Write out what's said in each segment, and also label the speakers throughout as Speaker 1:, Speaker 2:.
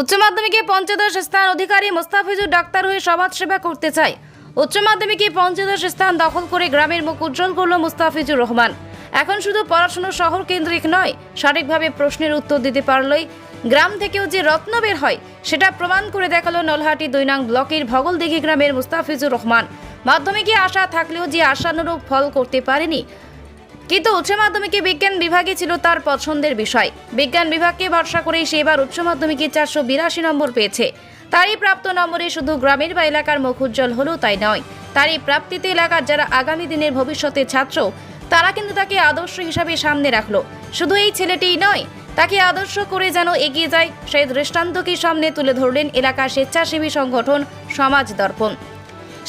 Speaker 1: উচ্চ মাধ্যমিকে পঞ্চদশ স্থান অধিকারী মোস্তাফিজুর ডাক্তার হয়ে সমাজ সেবা করতে চায়। উচ্চ মাধ্যমিকে পঞ্চদশ স্থান দখল করে গ্রামের মুখ উজ্জ্বল করল মুস্তাফিজুর রহমান। এখন শুধু পড়াশোনা শহর কেন্দ্রিক নয় সঠিকভাবে প্রশ্নের উত্তর দিতে পারলেই। গ্রাম থেকেও যে রত্ন বের হয়, সেটা প্রমাণ করে দেখাল নলহাটি দুই নং ব্লকের ভগলদিঘি গ্রামের মুস্তাফিজুর রহমান। মাধ্যমিকে আশা থাকলেও যে আশানুরূপ ফল করতে পারেনি কিন্তু উচ্চ মাধ্যমিকে বিজ্ঞান বিভাগে ছিল তার পছন্দের বিষয়। বিজ্ঞান বিভাগকে ভরসা করেই সে এবার উচ্চ মাধ্যমিকে চারশো বিরাশি নম্বর পেয়েছে। তারই প্রাপ্ত নম্বরে শুধু গ্রামের বা এলাকার মুখ উজ্জ্বল হলেও তাই নয়। তারই প্রাপ্তিতে এলাকার যারা আগামী দিনের ভবিষ্যতের ছাত্র, তারা কিন্তু তাকে আদর্শ হিসাবে সামনে রাখল। শুধু এই ছেলেটিই নয়, তাকে আদর্শ করে যেন এগিয়ে যায়, সেই দৃষ্টান্তকে সামনে তুলে ধরলেন এলাকার স্বেচ্ছাসেবী সংগঠন সমাজ দর্পণ।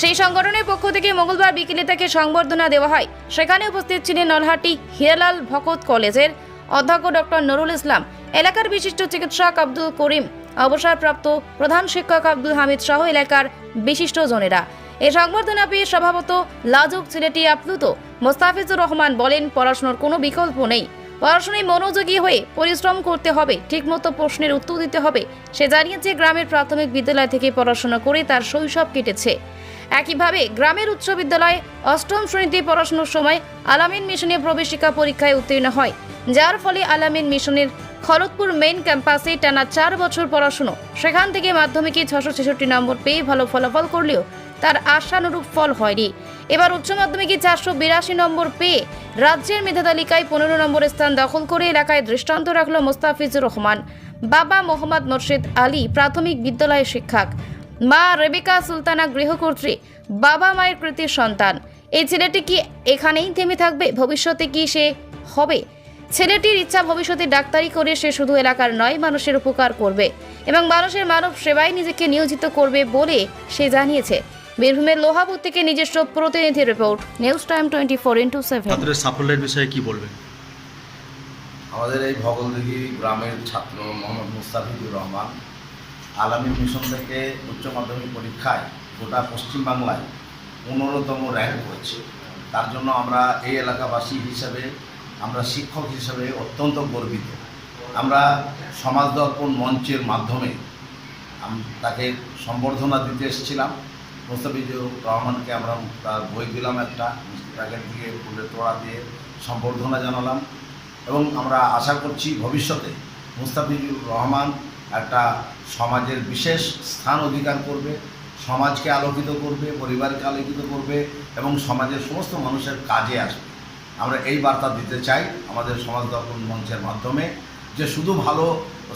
Speaker 1: সেই সংগঠনের পক্ষ থেকে মঙ্গলবার বিকেলে তাকে সংবর্ধনা দেওয়া হয়। সেখানে উপস্থিত ছিলেন নলহাটি হিরালাল ভকত কলেজের অধ্যক্ষ ডক্টর নুরুল ইসলাম, এলাকার বিশিষ্ট চিকিৎসক আব্দুল করিম, অবসরপ্রাপ্ত প্রধান শিক্ষক আব্দুল হামিদ সহ এলাকার বিশিষ্ট জনেরা। এই সংবর্ধনা পেয়ে স্বভাবত লাজুক ছেলেটি আপ্লুত। মোস্তাফিজুর রহমান বলেন, পড়াশোনার কোনো বিকল্প নেই। পড়াশোনায় মনোযোগী হয়ে পরিশ্রম করতে হবে, ঠিকমতো প্রশ্নের উত্তর দিতে হবে। সে জানিয়েছে, গ্রামের প্রাথমিক বিদ্যালয় থেকে পড়াশোনা করে তার শৈশব কেটেছে। একইভাবে গ্রামের উচ্চ বিদ্যালয়ে অষ্টম শ্রেণীতে পড়াশোনার সময় আলামিন মিশনে প্রবেশিকা পরীক্ষায় উত্তীর্ণ হয়, যার ফলে আলামিন মিশনের খড়গপুর মেইন ক্যাম্পাসে টানা চার বছর পড়াশুনো, সেখান থেকে মাধ্যমিকে ছশো ছেষট্টি নম্বর পেয়ে ভালো ফলাফল করলেও তার আশানুরূপ ফল হয়নি। এবার উচ্চ মাধ্যমিকে চারশো বিরাশি নম্বর পেয়ে রাজ্যের মেধা তালিকায় পনেরো নম্বর স্থান দখল করে এলাকায় দৃষ্টান্ত রাখল মোস্তাফিজুর রহমান। বাবা মোহাম্মদ মোর্শেদ আলী প্রাথমিক বিদ্যালয়ের শিক্ষক। মা রেবিকা সুলতানা গৃহকর্ত্রী বাবা মায়ের কৃতির সন্তান। এই ছেলেটি কি এখানেই থেমে থাকবে? ভবিষ্যতে কি সে হবে? ছেলেটির ইচ্ছা ভবিষ্যতে ডাক্তারি করে সে শুধু এলাকার নয় মানুষের উপকার করবে এবং মানুষের মানব সেবায় নিজেকে নিয়োজিত করবে বলে সে জানিয়েছে। বীরভূমের লোহাপুর থেকে নিজস্ব প্রতিনিধি report news time twenty four into seven.
Speaker 2: সাফল্যের বিষয়ে কি বলবেন?
Speaker 3: আমাদের এই ভগলদিঘি গ্রামের ছাত্র মোহাম্মদ মুস্তাফিজুর রহমান আলামী মিশন থেকে উচ্চ মাধ্যমিক পরীক্ষায় গোটা পশ্চিমবাংলায় পনেরোতম র্যাঙ্ক করেছে তার জন্য আমরা এই এলাকাবাসী হিসেবে, আমরা শিক্ষক হিসেবে অত্যন্ত গর্বিত। আমরা সমাজ দর্পণ মঞ্চের মাধ্যমে তাকে সম্বর্ধনা দিতে এসেছিলাম। মুস্তাফিজুর রহমানকে আমরা তার বই দিলাম একটা প্যাকেট দিয়ে ফুলের তোড়া দিয়ে সম্বর্ধনা জানালাম। এবং আমরা আশা করছি ভবিষ্যতে মুস্তাফিজুর রহমান একটা সমাজের বিশেষ স্থান অধিকার করবে, সমাজকে আলোকিত করবে, পরিবারকে আলোকিত করবে এবং সমাজের সমস্ত মানুষের কাজে আসবে। আমরা এই বার্তা দিতে চাই আমাদের সমাজ দর্পণ মঞ্চের মাধ্যমে যে শুধু ভালো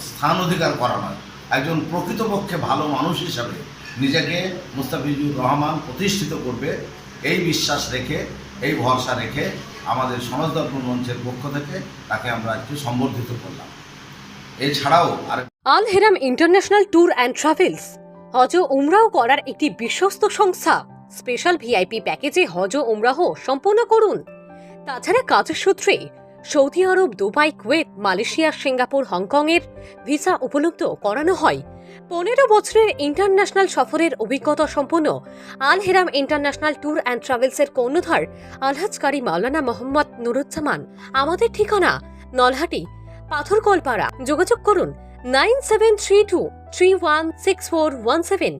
Speaker 3: স্থান অধিকার করা নয়, একজন প্রকৃতপক্ষে ভালো মানুষ হিসাবে নিজেকে মুস্তাফিজুর রহমান প্রতিষ্ঠিত করবে, এই বিশ্বাস রেখে, এই ভরসা রেখে আমাদের সমাজ দর্পণ মঞ্চের পক্ষ থেকে তাকে আমরা একটু সম্বর্ধিত করলাম। এছাড়াও
Speaker 4: Al Haram international tour and travels. হজ উমরাও করার একটি বিশ্বস্ত সংস্থা। স্পেশাল ভিআইপি প্যাকেজে হজ উমরাহ সম্পূর্ণ করুন। তাছাড়া কাজের সূত্রে Saudi Arab, Dubai, Kuwait, Malaysia, Singapore, হংকংয়ের ভিসা উপলব্ধ করানো হয়। পনেরো বছরের ইন্টারন্যাশনাল সফরের অভিজ্ঞতা সম্পন্ন Al Haram international tour and ট্রাভেলসের কর্ণধার আলহাজকারী মাওলানা মোহাম্মদ নুরুজ্জামান। আমাদের ঠিকানা নলহাটি পাথরকলপাড়া। যোগাযোগ করুন nine seven three two three one six four one seven.